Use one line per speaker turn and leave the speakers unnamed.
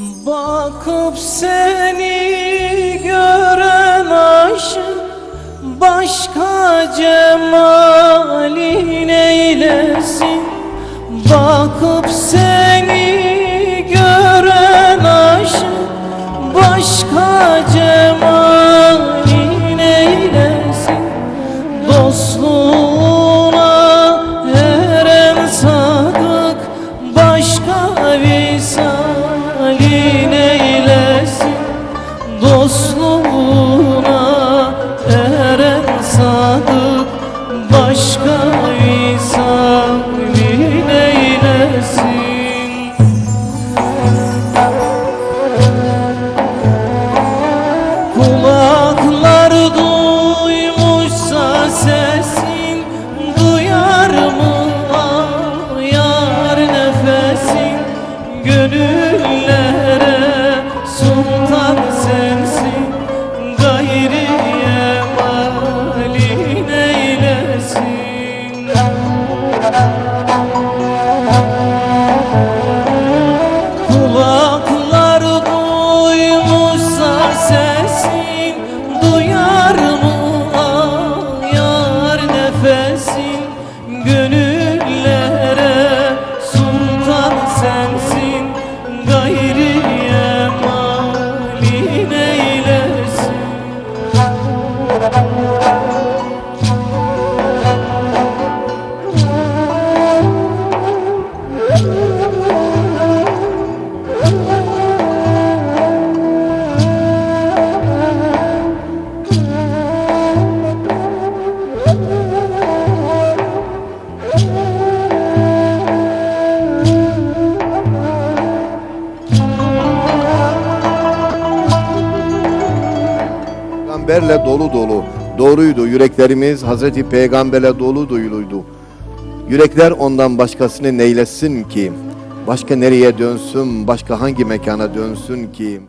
Bakıp seni gören aşık Başka cemalin eylesin. Bakıp seni gören aşık Başka cemalin
Peygamberle dolu dolu. Doğruydu yüreklerimiz Hazreti Peygamberle dolu duyuluydu. Yürekler ondan başkasını neylesin ki? Başka nereye dönsün, başka hangi mekana dönsün ki?